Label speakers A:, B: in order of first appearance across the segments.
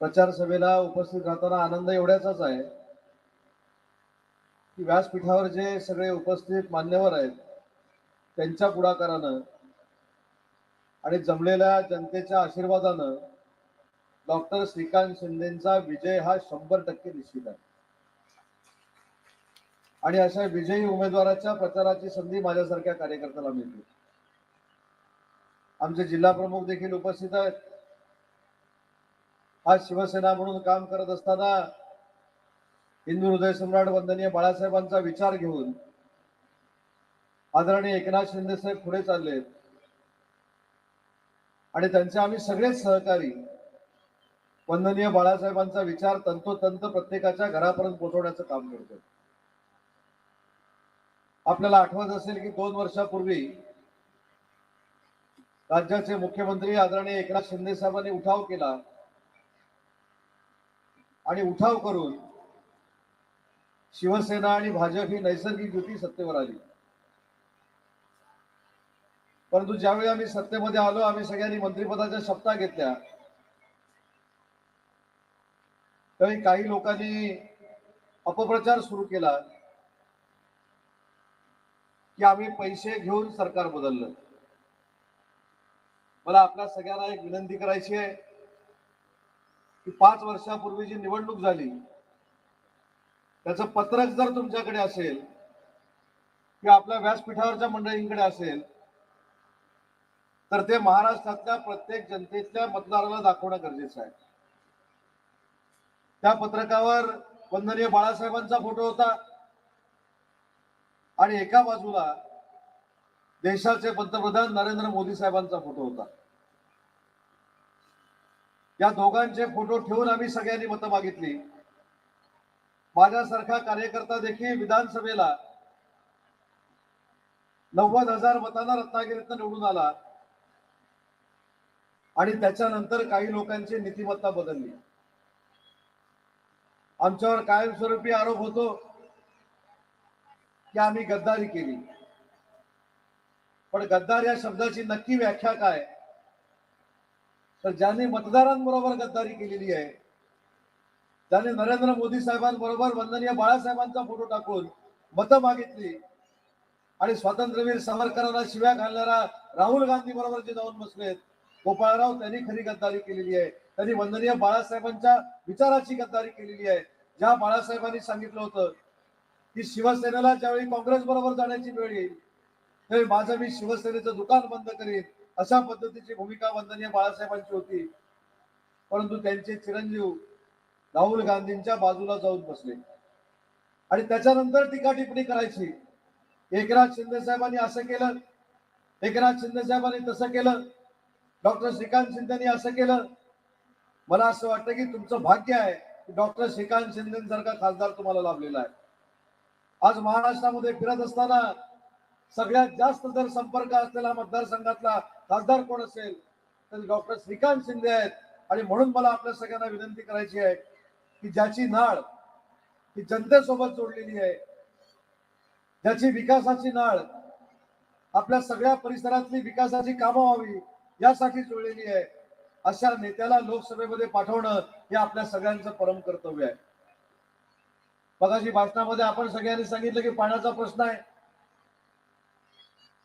A: प्रचार सभेला उपस्थित राहताना आनंद एवढ्याचाच आहे की व्यासपीठावर जे सगळे उपस्थित मान्यवर आहेत त्यांच्या पुढाकारानं आणि जमलेल्या जनतेच्या आशीर्वादानं डॉक्टर श्रीकांत शिंदेचा विजय हा शंभर टक्के निश्चित आहे. आणि अशा विजयी उमेदवाराच्या प्रचाराची संधी माझ्यासारख्या कार्यकर्त्याला मिळते. आमचे जिल्हा प्रमुख देखील उपस्थित आहेत. आज शिवसेना म्हणून काम करत असताना हिंदू हृदय सम्राट वंदनीय बाळासाहेबांचा विचार घेऊन आदरणीय एकनाथ शिंदे साहेब पुढे चाललेत आणि त्यांचे आम्ही सगळेच सहकारी वंदनीय बाळासाहेबांचा विचार तंतोतंत प्रत्येकाच्या घरापर्यंत पोहोचवण्याचं काम करतो आपल्याला आठवत असेल की दोन वर्षापूर्वी राज्याचे मुख्यमंत्री आदरणीय एकनाथ शिंदे साहेबांनी उठाव केला. आणि उठाव करून शिवसेना आणि भाजप ही नैसर्गिक युती सत्तेवर आली. परंतु ज्यावेळी आम्ही सत्तेमध्ये आलो आम्ही सगळ्यांनी मंत्रिपदाच्या शपथा घेतल्या. त्यावेळी काही लोकांनी अपप्रचार सुरू केला की आम्ही पैसे घेऊन सरकार बदललं. मला आपल्या सगळ्यांना एक विनंती करायची आहे. की पाच वर्षापूर्वी जी निवडणूक झाली त्याचं पत्रक जर तुमच्याकडे असेल किंवा आपल्या व्यासपीठावरच्या मंडळींकडे असेल तर ते महाराष्ट्रातल्या प्रत्येक जनतेतल्या मतदाराला दाखवणं गरजेचं आहे. त्या पत्रकावर वंदनीय बाळासाहेबांचा फोटो होता. आणि एका बाजूला देशाचे पंतप्रधान नरेंद्र मोदी साहेबांचा फोटो होता. या दोघांचे फोटो ठेवून आम्ही सगळ्यांनी मतं मागितली. माझ्यासारखा कार्यकर्ता देखील विधानसभेला नव्वद हजार मतांना रत्नागिरीतनं निवडून आला. आणि त्याच्यानंतर काही लोकांची नीतिमत्ता बदलली. आमच्यावर कायमस्वरूपी आरोप होतो की आम्ही गद्दारी केली. पण गद्दार या शब्दाची नक्की व्याख्या काय? तर ज्यांनी मतदारांबरोबर गद्दारी केलेली आहे ज्याने नरेंद्र मोदी साहेबांबरोबर वंदनीय बाळासाहेबांचा फोटो टाकून मतं मागितली आणि स्वातंत्र्यवीर सावरकरांना शिव्या घालणारा राहुल गांधी बरोबर जे जाऊन बसलेत गोपाळराव त्यांनी खरी गद्दारी केलेली आहे. त्यांनी वंदनीय बाळासाहेबांच्या विचाराची गद्दारी केलेली आहे. ज्या बाळासाहेबांनी सांगितलं होतं की शिवसेनेला ज्यावेळी काँग्रेस बरोबर जाण्याची वेळ येईल त्यावेळी माझं मी शिवसेनेचं दुकान बंद करीन. अशा पद्धतीची भूमिका वंदनीय बाळासाहेबांची होती. परंतु त्यांचे चिरंजीव राहुल गांधींच्या बाजूला जाऊन बसले. आणि त्याच्यानंतर टीका टिप्पणी करायची. एकनाथ शिंदे साहेबांनी असं केलं. एकनाथ शिंदे साहेबांनी तसं केलं. डॉक्टर श्रीकांत शिंदेनी असं केलं. मला असं वाटतं की तुमचं भाग्य आहे की डॉक्टर श्रीकांत शिंदेसारखा खासदार तुम्हाला लाभलेला आहे. आज महाराष्ट्रामध्ये फिरत असताना सगळ्यात जास्त जर संपर्क असलेला मतदारसंघातला खासदार कोण असेल तर डॉक्टर श्रीकांत शिंदे आहेत. आणि म्हणून मला आपल्या सगळ्यांना विनंती करायची आहे की ज्याची नाळ ही जनतेसोबत जोडलेली आहे ज्याची विकासाची नाळ आपल्या सगळ्या परिसरातली विकासाची कामं व्हावी यासाठी जुळलेली आहे अशा नेत्याला लोकसभेमध्ये पाठवणं हे आपल्या सगळ्यांचं परम कर्तव्य आहे. बघाशी भाषणामध्ये आपण सगळ्यांनी सांगितलं की पाण्याचा प्रश्न आहे.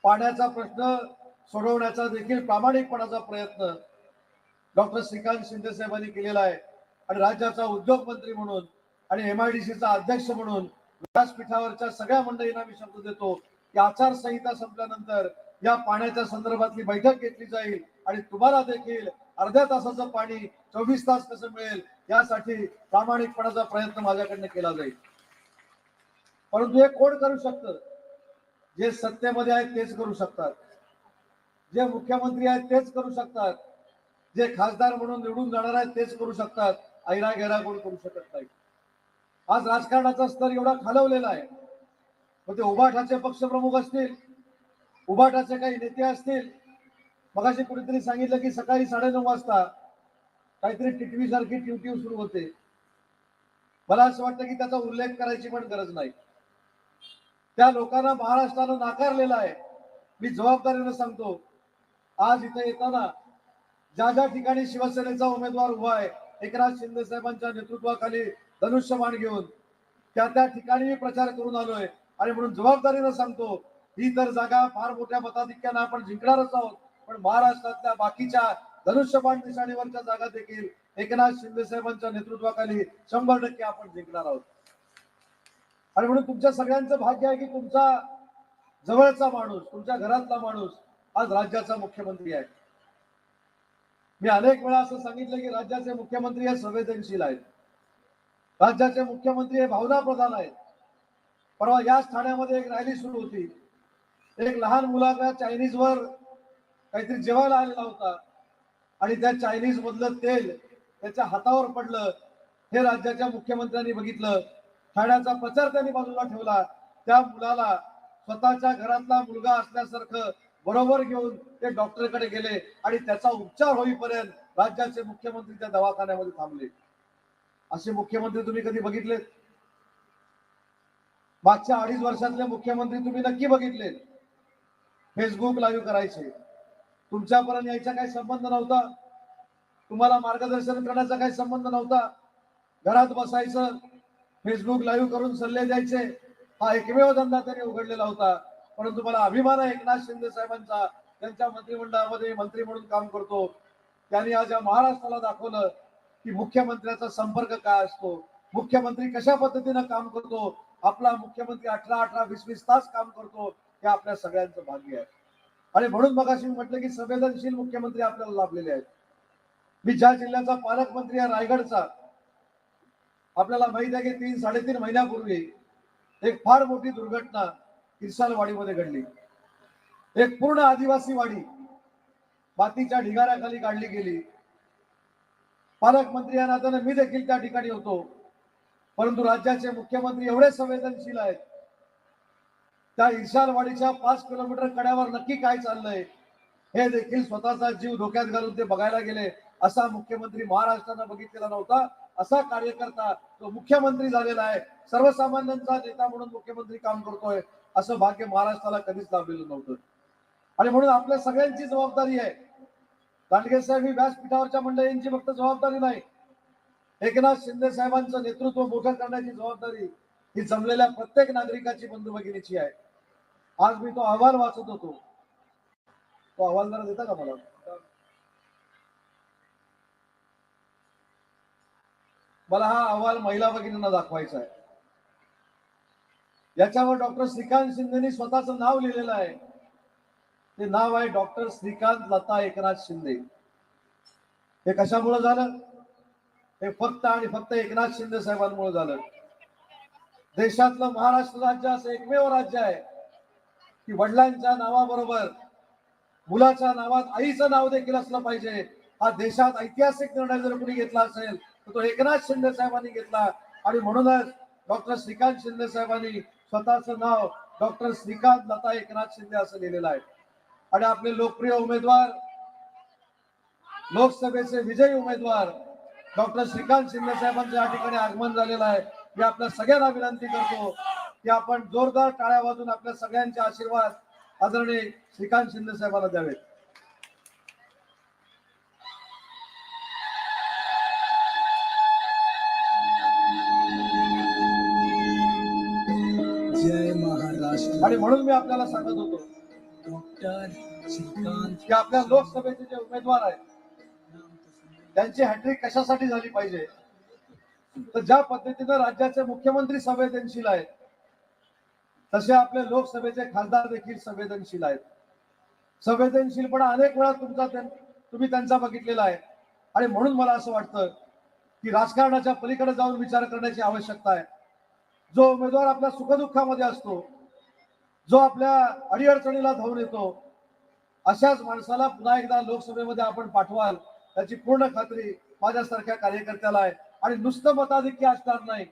A: पाण्याचा प्रश्न सोडवण्याचा देखील प्रामाणिकपणाचा प्रयत्न डॉक्टर श्रीकांत शिंदे साहेबांनी केलेला आहे. आणि राज्याचा उद्योग मंत्री म्हणून आणि एमआयडीसीचा अध्यक्ष म्हणून व्यासपीठावरच्या सगळ्या मंडळींना मी शब्द देतो की आचारसंहिता संपल्यानंतर या पाण्याच्या संदर्भातली बैठक घेतली जाईल आणि तुम्हाला देखील अर्ध्या तासाचं पाणी चोवीस तास कसं मिळेल यासाठी प्रामाणिकपणाचा प्रयत्न माझ्याकडनं केला जाईल. परंतु हे कोण करू शकतं? जे सत्तेमध्ये आहेत तेच करू शकतात. जे मुख्यमंत्री आहेत तेच करू शकतात. जे खासदार म्हणून निवडून जाणार आहेत तेच करू शकतात. ऐरा गैरा कोण करू शकत नाही. आज राजकारणाचा स्तर एवढा खालवलेला आहे. मग ते उभाठाचे पक्षप्रमुख असतील उभाटाचे काही नेते असतील मगाशी कुणीतरी सांगितलं की सकाळी साडेनऊ वाजता काहीतरी टिटवी सारखी ट्यूट्यू सुरू होते. मला असं वाटतं की त्याचा उल्लेख करायची पण गरज नाही. त्या लोकांना महाराष्ट्रानं नाकारलेला आहे. मी जबाबदारीनं सांगतो आज इथे येताना ज्या ज्या ठिकाणी शिवसेनेचा उमेदवार उभा आहे एकनाथ शिंदे साहेबांच्या नेतृत्वाखाली धनुष्यबाण घेऊन त्या त्या ठिकाणी मी प्रचार करून आलोय. आणि म्हणून जबाबदारीनं सांगतो ही तर जागा फार मोठ्या मताधिक्यानं आपण जिंकणारच आहोत पण महाराष्ट्रातल्या बाकीच्या धनुष्यबाण निशाणीवरच्या जागा देखील एकनाथ शिंदे साहेबांच्या नेतृत्वाखाली शंभर टक्के आपण जिंकणार आहोत. आणि म्हणून तुमच्या सगळ्यांचं भाग्य आहे की तुमचा जवळचा माणूस तुमच्या घरातला माणूस आज राज्याचा मुख्यमंत्री आहे. मी अनेक वेळा असं सांगितलं की राज्याचे मुख्यमंत्री हे संवेदनशील आहेत. राज्याचे मुख्यमंत्री हे भावना प्रधान आहेत. परवा याच ठाण्यामध्ये एक रॅली सुरू होती. एक लहान मुलाचा चायनीज वर काहीतरी जेवायला आलेला होता. आणि त्या चायनीज मधलं तेल त्याच्या हातावर पडलं. हे राज्याच्या मुख्यमंत्र्यांनी बघितलं. ठाण्याचा प्रचार त्यांनी बाजूला ठेवला. त्या मुलाला स्वतःच्या घरातला मुलगा असल्यासारखं बरोबर घेऊन ते डॉक्टरकडे गेले आणि त्याचा उपचार होईपर्यंत राज्याचे मुख्यमंत्री त्या दवाखान्यामध्ये थांबले. असे मुख्यमंत्री तुम्ही कधी बघितले? मागच्या अडीच वर्षातले मुख्यमंत्री तुम्ही नक्की बघितले? फेसबुक लाईव्ह करायचे. तुमच्यापर्यंत यायचा काही संबंध नव्हता. तुम्हाला मार्गदर्शन करण्याचा काही संबंध नव्हता. घरात बसायचं फेसबुक लाईव्ह करून सल्ले द्यायचे. हा एकमेव धंदा त्यांनी उघडलेला होता. परंतु मला अभिमान आहे एकनाथ शिंदे साहेबांचा. त्यांच्या मंत्रिमंडळामध्ये मंत्री म्हणून काम करतो. त्यांनी आज या महाराष्ट्राला दाखवलं की मुख्यमंत्र्याचा संपर्क काय असतो. मुख्यमंत्री कशा पद्धतीनं काम करतो. आपला मुख्यमंत्री अठरा अठरा वीस वीस तास काम करतो. हे आपल्या सगळ्यांचं भाग्य आहे. आणि म्हणून मग अशी म्हटलं की संवेदनशील मुख्यमंत्री आपल्याला लाभलेले आहेत. मी ज्या जिल्ह्याचा पालकमंत्री आहे रायगडचा आपल्याला माहीत आहे की तीन साडेतीन महिन्यापूर्वी एक फार मोठी दुर्घटना इरसालवाडीमध्ये घडली. एक पूर्ण आदिवासी वाडी मातीच्या ढिगाऱ्याखाली काढली गेली. पालकमंत्री या नात्याने मी देखील त्या ठिकाणी होतो. परंतु राज्याचे मुख्यमंत्री एवढे संवेदनशील आहेत. त्या इरशालवाडीच्या पाच किलोमीटर कड्यावर नक्की काय चाललंय हे देखील स्वतःचा जीव धोक्यात घालून ते बघायला गेले. असा मुख्यमंत्री महाराष्ट्रानं बघितलेला नव्हता. असा कार्यकर्ता तो मुख्यमंत्री झालेला आहे. सर्वसामान्यांचा नेता म्हणून मुख्यमंत्री काम करतोय. असं भाग्य महाराष्ट्राला कधीच लाभलेलं नव्हतं. आणि म्हणून आपल्या सगळ्यांची जबाबदारी आहे. दांडगे साहेब ही व्यासपीठावरच्या मंडळींची फक्त जबाबदारी नाही. एकनाथ शिंदे साहेबांचं नेतृत्व मोठं करण्याची जबाबदारी ही जमलेल्या प्रत्येक नागरिकाची बंधू भगिनीची आहे. आज मी तो अहवाल वाचत होतो. तो अहवाल जरा देता का मला? मला हा अहवाल महिला भगिनींना दाखवायचा आहे. याच्यावर डॉक्टर श्रीकांत शिंदेनी स्वतःचं नाव लिहिलेलं आहे. ते नाव आहे डॉक्टर श्रीकांत लता एकनाथ शिंदे. हे कशामुळे झालं? हे फक्त आणि फक्त एकनाथ शिंदे साहेबांमुळे झालं. देशातलं महाराष्ट्र राज्य असं एकमेव राज्य आहे की वडिलांच्या नावाबरोबर मुलाच्या नावात आईचं नाव देखील असलं पाहिजे. हा देशात ऐतिहासिक निर्णय जर कुणी घेतला असेल तर तो एकनाथ शिंदे साहेबांनी घेतला. आणि म्हणूनच डॉक्टर श्रीकांत शिंदे साहेबांनी स्वतःचं नाव डॉक्टर श्रीकांत लता एकनाथ शिंदे असं लिहिलेलं आहे. आणि आपले लोकप्रिय उमेदवार लोकसभेचे विजयी उमेदवार डॉक्टर श्रीकांत शिंदे साहेबांचं या ठिकाणी आगमन झालेलं आहे. मी आपल्या सगळ्यांना विनंती करतो की आपण जोरदार टाळ्या वाजून आपल्या सगळ्यांचे आशीर्वाद आदरणीय श्रीकांत शिंदे साहेबांना द्यावेत. आणि म्हणून मी आपल्याला सांगत होतो की आपल्या लोकसभेचे जे उमेदवार आहेत त्यांची हॅट्रिक कशासाठी झाली पाहिजे? तर ज्या पद्धतीनं राज्याचे मुख्यमंत्री संवेदनशील आहेत तसे आपले लोकसभेचे खासदार देखील संवेदनशील आहेत. संवेदनशीलपणा अनेक वेळा तुमचा तुम्ही त्यांचा बघितलेला आहे. आणि म्हणून मला असं वाटतं की राजकारणाच्या पलीकडे जाऊन विचार करण्याची आवश्यकता आहे. जो उमेदवार आपल्या सुखदुःखामध्ये असतो जो आपल्या अडीअडचणीला धावून येतो अशाच माणसाला पुन्हा एकदा लोकसभेमध्ये आपण पाठवाल त्याची पूर्ण खात्री माझ्यासारख्या कार्यकर्त्याला आहे. आणि नुसतं मताधिक्य असणार नाही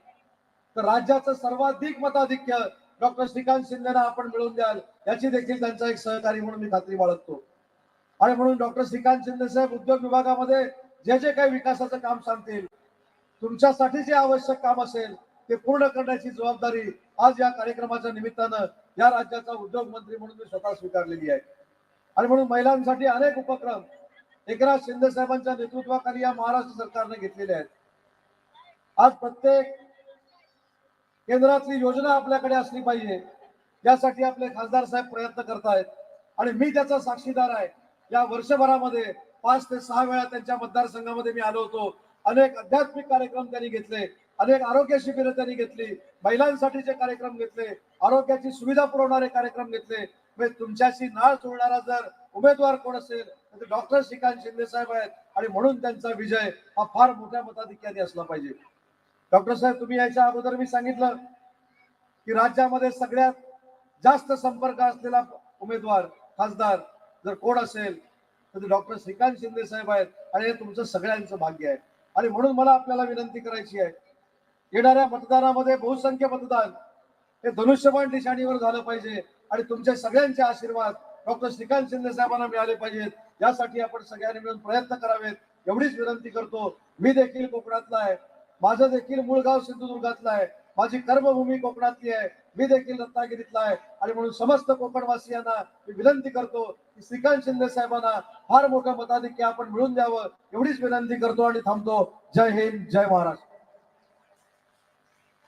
A: तर राज्याचं सर्वाधिक मताधिक्य डॉक्टर श्रीकांत शिंदेना आपण मिळवून द्याल याची देखील त्यांचा एक सहकारी म्हणून मी खात्री बाळगतो. आणि म्हणून डॉक्टर श्रीकांत शिंदे साहेब उद्योग विभागामध्ये जे जे काही विकासाचं काम सांगतील तुमच्यासाठी जे आवश्यक काम असेल ते पूर्ण करण्याची जबाबदारी आज या कार्यक्रमाच्या निमित्तानं या राज्याचा उद्योग मंत्री म्हणून मी स्वतः स्वीकारलेली आहे. आणि म्हणून महिलांसाठी अनेक उपक्रम एकनाथ शिंदे साहेबांच्या नेतृत्वाखाली या महाराष्ट्र सरकारने घेतलेले आहेत. आज प्रत्येक केंद्रातली योजना आपल्याकडे असली पाहिजे यासाठी आपले खासदार साहेब प्रयत्न करतायत. आणि मी त्याचा साक्षीदार आहे. या वर्षभरामध्ये पाच ते सहा वेळा त्यांच्या मतदारसंघामध्ये मी आलो होतो. अनेक आध्यात्मिक कार्यक्रम त्यांनी घेतले. अनेक आरोग्य शिबिरं त्यांनी घेतली. महिलांसाठीचे कार्यक्रम घेतले आरोग्याची सुविधा पुरवणारे कार्यक्रम घेतले. म्हणजे तुमच्याशी नाळ जुळणारा जर उमेदवार कोण असेल तर डॉक्टर श्रीकांत शिंदे साहेब आहेत. आणि म्हणून त्यांचा विजय हा फार मोठ्या मताधिक्याने असला पाहिजे. डॉक्टर साहेब तुम्ही याच्या अगोदर मी सांगितलं की राज्यामध्ये सगळ्यात जास्त संपर्क असलेला उमेदवार खासदार जर कोण असेल तर ते डॉक्टर श्रीकांत शिंदे साहेब आहेत. आणि हे तुमचं सगळ्यांचं भाग्य आहे. आणि म्हणून मला आपल्याला विनंती करायची आहे येणाऱ्या मतदानामध्ये बहुसंख्य मतदान हे धनुष्यबाण निशाणीवर झालं पाहिजे आणि तुमच्या सगळ्यांचे आशीर्वाद डॉक्टर श्रीकांत शिंदे साहेबांना मिळाले पाहिजेत. यासाठी आपण सगळ्यांनी मिळून प्रयत्न करावेत. एवढीच विनंती करतो. मी देखील कोकणातला आहे. माझं देखील मूळ गाव सिंधुदुर्गातलं आहे. माझी कर्मभूमी कोकणातली आहे. मी देखील रत्नागिरीतला आहे. आणि म्हणून समस्त कोकणवासियांना मी विनंती करतो की श्रीकांत शिंदे साहेबांना फार मोठं मताधिक्य आपण मिळून द्यावं. एवढीच विनंती करतो आणि थांबतो. जय हिंद जय महाराष्ट्र.